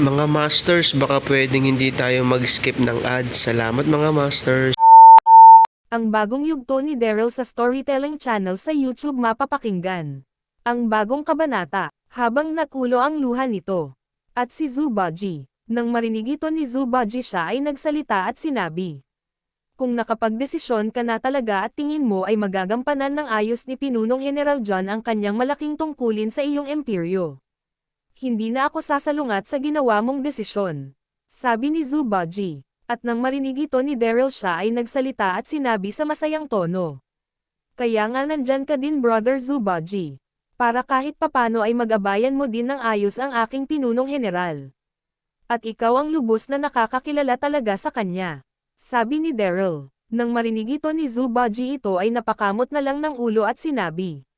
Mga Masters, baka pwedeng hindi tayo mag-skip ng ads. Salamat mga Masters. Ang bagong yugto ni Daryl sa storytelling channel sa YouTube mapapakinggan. Ang bagong kabanata, habang nakulo ang luha nito. At si Zubaji. Nang marinig ito ni Zubaji siya ay nagsalita at sinabi. Kung nakapagdesisyon ka na talaga at tingin mo ay magagampanan ng ayos ni Pinunong General John ang kanyang malaking tungkulin sa iyong imperyo. Hindi na ako sasalungat sa ginawa mong desisyon. Sabi ni Zubaji. At nang marinig ito ni Daryl siya ay nagsalita at sinabi sa masayang tono. Kaya nga nandyan ka din brother Zubaji. Para kahit papano ay mag-abayan mo din ng ayos ang aking pinunong general. At ikaw ang lubos na nakakakilala talaga sa kanya. Sabi ni Daryl. Nang marinig ito ni Zubaji ito ay napakamot na lang ng ulo at sinabi.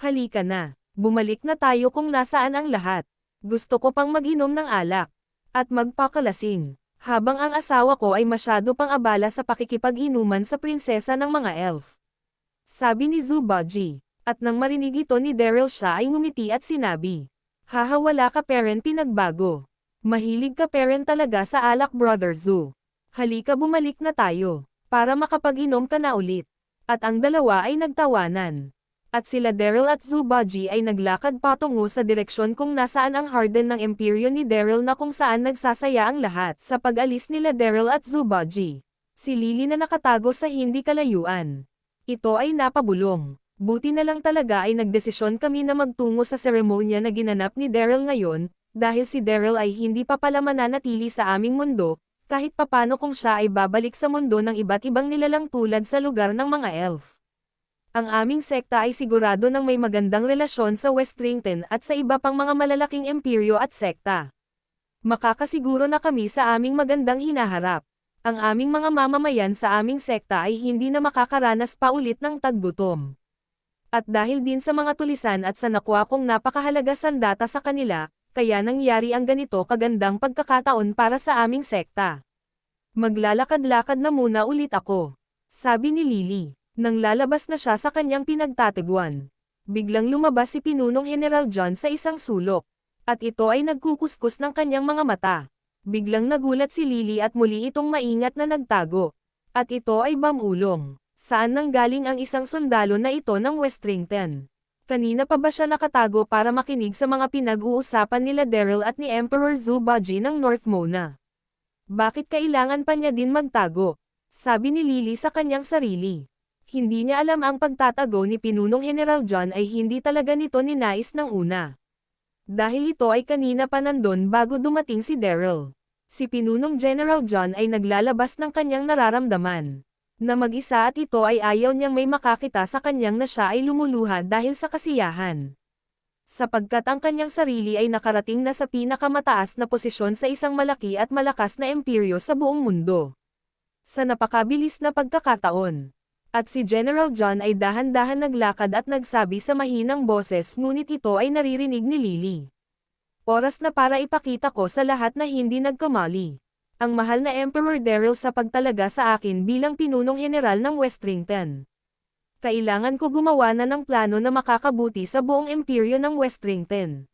Halika na. Bumalik na tayo kung nasaan ang lahat. Gusto ko pang mag-inom ng alak. At magpakalasing habang ang asawa ko ay masyado pang abala sa pakikipag-inuman sa prinsesa ng mga elf. Sabi ni Zubaji, at nang marinig ito ni Daryl siya ay ngumiti at sinabi, Haha wala ka parent pinagbago. Mahilig ka parent talaga sa alak brother Zu. Halika bumalik na tayo, para makapag-inom ka na ulit. At ang dalawa ay nagtawanan. At sila Daryl at Zubaji ay naglakad patungo sa direksyon kung nasaan ang harden ng imperyo ni Daryl na kung saan nagsasaya ang lahat sa pag-alis nila Daryl at Zubaji. Si Lily na nakatago sa hindi kalayuan. Ito ay napabulong. Buti na lang talaga ay nagdesisyon kami na magtungo sa seremonya na ginanap ni Daryl ngayon, dahil si Daryl ay hindi pa pala mananatili sa aming mundo, kahit papano kung siya ay babalik sa mundo ng iba't ibang nilalang tulad sa lugar ng mga elf. Ang aming sekta ay sigurado ng may magandang relasyon sa Westrington at sa iba pang mga malalaking imperyo at sekta. Makakasiguro na kami sa aming magandang hinaharap. Ang aming mga mamamayan sa aming sekta ay hindi na makakaranas pa ulit ng taggutom. At dahil din sa mga tulisan at sa nakuha kong napakahalaga sandata sa kanila, kaya nangyari ang ganito kagandang pagkakataon para sa aming sekta. Maglalakad-lakad na muna ulit ako. Sabi ni Lily. Nang lalabas na siya sa kanyang pinagtatagwan. Biglang lumabas si Pinunong General John sa isang sulok. At ito ay nagkukuskus ng kanyang mga mata. Biglang nagulat si Lily at muli itong maingat na nagtago. At ito ay bamulong. Saan nang galing ang isang sundalo na ito ng Westrington? Kanina pa ba siya nakatago para makinig sa mga pinag-uusapan nila Daryl at ni Emperor Zubaji ng North Mona? Bakit kailangan pa niya din magtago? Sabi ni Lily sa kanyang sarili. Hindi niya alam ang pagtatago ni Pinunong General John ay hindi talaga nito ninais ng una. Dahil ito ay kanina pa nandun bago dumating si Daryl. Si Pinunong General John ay naglalabas ng kanyang nararamdaman. Na mag-isa at ito ay ayaw niyang may makakita sa kanyang na siya ay lumuluha dahil sa kasiyahan. Sapagkat ang kanyang sarili ay nakarating na sa pinakamataas na posisyon sa isang malaki at malakas na imperyo sa buong mundo. Sa napakabilis na pagkakataon. At si General John ay dahan-dahan naglakad at nagsabi sa mahinang boses ngunit ito ay naririnig ni Lily. Oras na para ipakita ko sa lahat na hindi nagkamali. Ang mahal na Emperor Daryl sa pagtalaga sa akin bilang pinunong general ng Westrington. Kailangan ko gumawa na ng plano na makakabuti sa buong imperyo ng Westrington.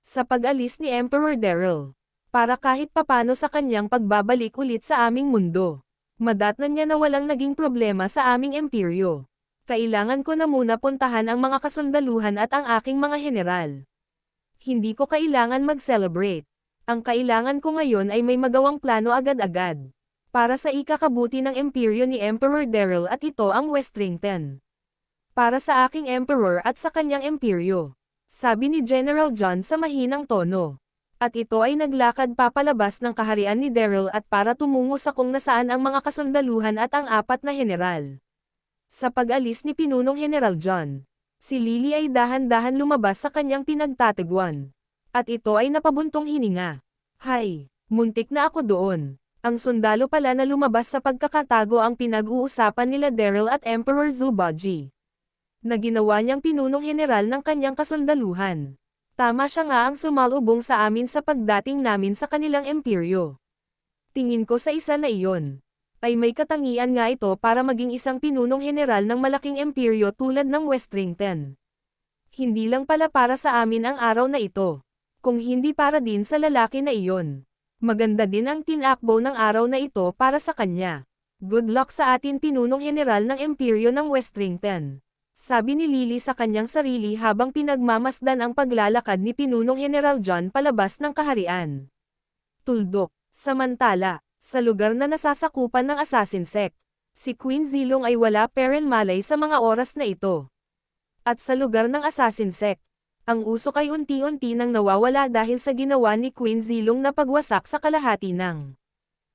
Sa pag-alis ni Emperor Daryl. Para kahit papano sa kanyang pagbabalik ulit sa aming mundo. Madatnan niya na walang naging problema sa aming imperyo. Kailangan ko na muna puntahan ang mga kasundaluhan at ang aking mga general. Hindi ko kailangan mag-celebrate. Ang kailangan ko ngayon ay may magawang plano agad-agad. Para sa ikakabuti ng imperyo ni Emperor Daryl at ito ang Westrington. Para sa aking emperor at sa kanyang imperyo. Sabi ni General John sa mahinang tono. At ito ay naglakad papalabas ng kaharian ni Daryl at para tumungo sa kung nasaan ang mga kasundaluhan at ang apat na general. Sa pag-alis ni Pinunong General John, si Lily ay dahan-dahan lumabas sa kanyang pinagtatagwan. At ito ay napabuntong hininga. Hay, muntik na ako doon. Ang sundalo pala na lumabas sa pagkakatago ang pinag-uusapan nila Daryl at Emperor Zubaji. Na ginawa niyang pinunong general ng kanyang kasundaluhan. Tama siya nga ang sumalubong sa amin sa pagdating namin sa kanilang imperyo. Tingin ko sa isa na iyon. Ay may katangian nga ito para maging isang pinunong general ng malaking imperyo tulad ng Westrington. Hindi lang pala para sa amin ang araw na ito. Kung hindi para din sa lalaki na iyon. Maganda din ang tinakbo ng araw na ito para sa kanya. Good luck sa atin pinunong general ng imperyo ng Westrington. Sabi ni Lily sa kanyang sarili habang pinagmamasdan ang paglalakad ni Pinunong General John palabas ng kaharian. Tuldok. Samantala, sa lugar na nasasakupan ng assassin sect, si Queen Zilong ay wala peren malay sa mga oras na ito. At sa lugar ng assassin sect, ang usok ay unti-unti nang nawawala dahil sa ginawa ni Queen Zilong na pagwasak sa kalahati ng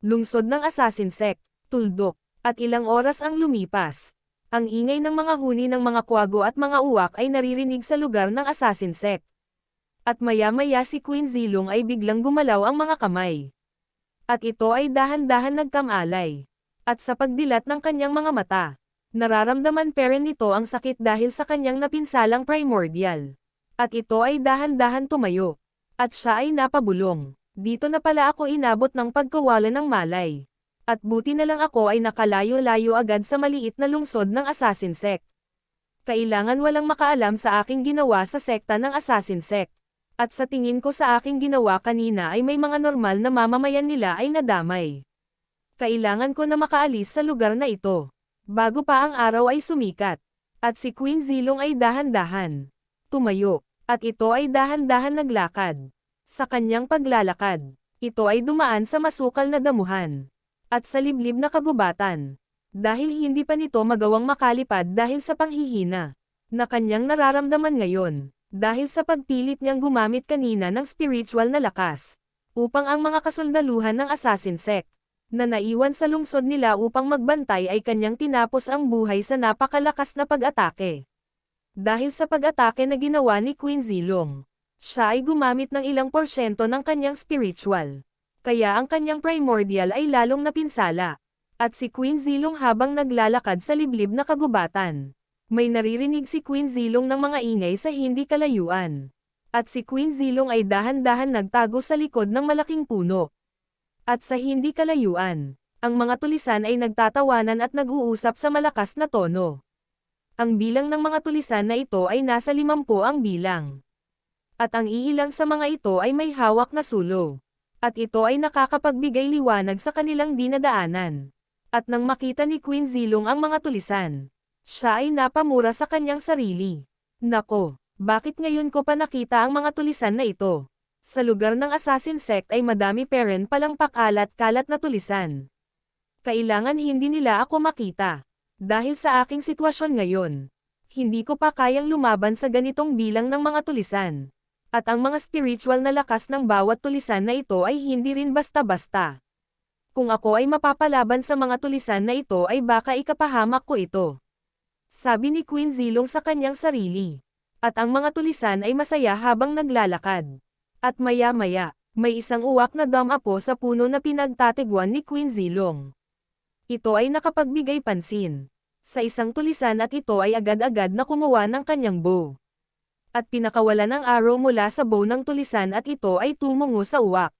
lungsod ng assassin sect, tuldok, at ilang oras ang lumipas. Ang ingay ng mga huni ng mga kwago at mga uwak ay naririnig sa lugar ng assassin sect. At maya-maya si Queen Zilong ay biglang gumalaw ang mga kamay. At ito ay dahan-dahan nagkamalay. At sa pagdilat ng kanyang mga mata, nararamdaman pa rin nito ang sakit dahil sa kanyang napinsalang primordial. At ito ay dahan-dahan tumayo. At siya ay napabulong. Dito na pala ako inabot ng pagkawala ng malay. At buti na lang ako ay nakalayo-layo agad sa maliit na lungsod ng Assassin Sect. Kailangan walang makaalam sa aking ginawa sa sekta ng Assassin Sect. At sa tingin ko sa aking ginawa kanina ay may mga normal na mamamayan nila ay nadamay. Kailangan ko na makaalis sa lugar na ito. Bago pa ang araw ay sumikat. At si Queen Zilong ay dahan-dahan. Tumayo. At ito ay dahan-dahan naglakad. Sa kanyang paglalakad, ito ay dumaan sa masukal na damuhan at sa liblib na kagubatan. Dahil hindi pa nito magawang makalipad dahil sa panghihina na kanyang nararamdaman ngayon, dahil sa pagpilit niyang gumamit kanina ng spiritual na lakas, upang ang mga kasundaluhan ng assassin sect, na naiwan sa lungsod nila upang magbantay ay kanyang tinapos ang buhay sa napakalakas na pag-atake. Dahil sa pag-atake na ginawa ni Queen Zilong, siya ay gumamit ng ilang porsyento ng kanyang spiritual kaya ang kanyang primordial ay lalong napinsala. At si Queen Zilong habang naglalakad sa liblib na kagubatan. May naririnig si Queen Zilong ng mga ingay sa hindi kalayuan. At si Queen Zilong ay dahan-dahan nagtago sa likod ng malaking puno. At sa hindi kalayuan, ang mga tulisan ay nagtatawanan at nag-uusap sa malakas na tono. Ang bilang ng mga tulisan na ito ay nasa limampu ang bilang. At ang iilang sa mga ito ay may hawak na sulo at ito ay nakakapagbigay liwanag sa kanilang dinadaanan. At nang makita ni Queen Zilong ang mga tulisan, siya ay napamura sa kanyang sarili. Nako, bakit ngayon ko pa nakita ang mga tulisan na ito? Sa lugar ng assassin sect ay madami peren palang pakalat-kalat na tulisan. Kailangan hindi nila ako makita. Dahil sa aking sitwasyon ngayon, hindi ko pa kayang lumaban sa ganitong bilang ng mga tulisan at ang mga spiritual na lakas ng bawat tulisan na ito ay hindi rin basta-basta. Kung ako ay mapapalaban sa mga tulisan na ito ay baka ikapahamak ko ito. Sabi ni Queen Zilong sa kanyang sarili. At ang mga tulisan ay masaya habang naglalakad. At maya-maya, may isang uwak na damapo sa puno na pinagtatigwan ni Queen Zilong. Ito ay nakapagbigay pansin. Sa isang tulisan at ito ay agad-agad na kumuha ng kanyang bow at pinakawala ng arrow mula sa bow ng tulisan at ito ay tumungo sa uwak.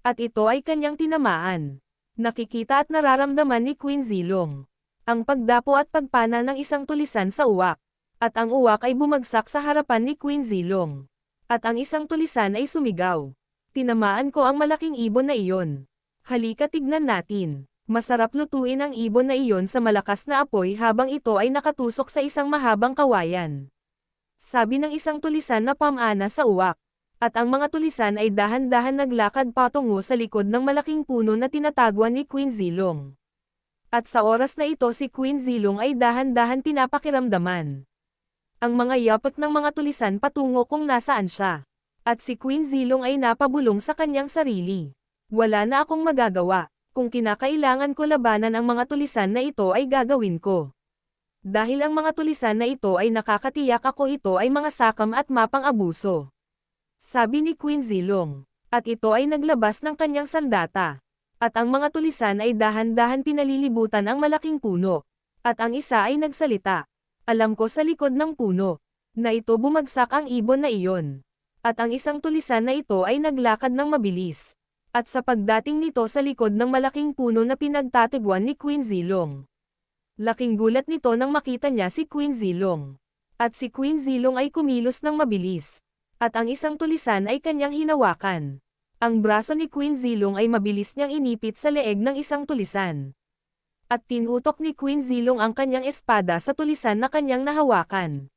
At ito ay kanyang tinamaan. Nakikita at nararamdaman ni Queen Zilong. Ang pagdapo at pagpana ng isang tulisan sa uwak. At ang uwak ay bumagsak sa harapan ni Queen Zilong. At ang isang tulisan ay sumigaw. Tinamaan ko ang malaking ibon na iyon. Halika tignan natin. Masarap lutuin ang ibon na iyon sa malakas na apoy habang ito ay nakatusok sa isang mahabang kawayan. Sabi ng isang tulisan na pamana sa uwak. At ang mga tulisan ay dahan-dahan naglakad patungo sa likod ng malaking puno na tinatagwan ni Queen Zilong. At sa oras na ito si Queen Zilong ay dahan-dahan pinapakiramdaman. Ang mga yapak ng mga tulisan patungo kung nasaan siya. At si Queen Zilong ay napabulong sa kanyang sarili. Wala na akong magagawa. Kung kinakailangan ko labanan ang mga tulisan na ito ay gagawin ko. Dahil ang mga tulisan na ito ay nakakatiyak ako ito ay mga sakam at mapang abuso. Sabi ni Queen Zilong. At ito ay naglabas ng kanyang sandata. At ang mga tulisan ay dahan-dahan pinalilibutan ang malaking puno. At ang isa ay nagsalita. Alam ko sa likod ng puno. Na ito bumagsak ang ibon na iyon. At ang isang tulisan na ito ay naglakad ng mabilis. At sa pagdating nito sa likod ng malaking puno na pinagtatagwan ni Queen Zilong. Laking gulat nito nang makita niya si Queen Zilong. At si Queen Zilong ay kumilos ng mabilis. At ang isang tulisan ay kanyang hinawakan. Ang braso ni Queen Zilong ay mabilis niyang inipit sa leeg ng isang tulisan. At tinutok ni Queen Zilong ang kanyang espada sa tulisan na kanyang nahawakan.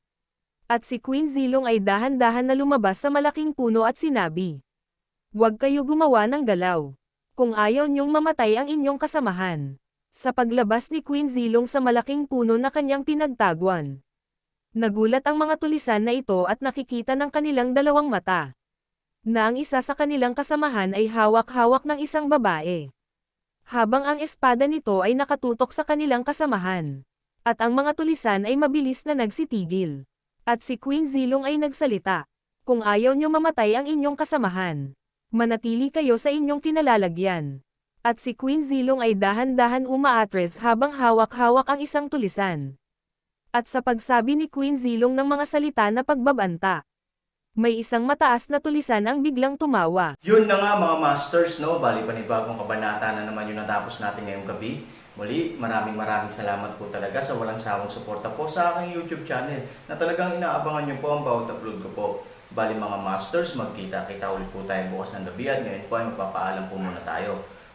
At si Queen Zilong ay dahan-dahan na lumabas sa malaking puno at sinabi, Huwag kayo gumawa ng galaw. Kung ayaw niyong mamatay ang inyong kasamahan. Sa paglabas ni Queen Zilong sa malaking puno na kanyang pinagtagwan. Nagulat ang mga tulisan na ito at nakikita ng kanilang dalawang mata. Na ang isa sa kanilang kasamahan ay hawak-hawak ng isang babae. Habang ang espada nito ay nakatutok sa kanilang kasamahan. At ang mga tulisan ay mabilis na nagsitigil. At si Queen Zilong ay nagsalita. Kung ayaw niyo mamatay ang inyong kasamahan, manatili kayo sa inyong kinalalagyan. At si Queen Zilong ay dahan-dahan umaatres habang hawak-hawak ang isang tulisan. At sa pagsabi ni Queen Zilong ng mga salita na pagbabanta, may isang mataas na tulisan ang biglang tumawa. Yun na nga mga masters, no? Bali panibagong kabanata na naman yung natapos natin ngayong gabi. Muli, maraming maraming salamat po talaga sa walang sawang suporta po sa aking YouTube channel na talagang inaabangan niyo po ang bawat upload ko po. Bali mga masters, magkita-kita ulit po tayo bukas ng gabi at ngayon po ay magpapaalam po muna tayo.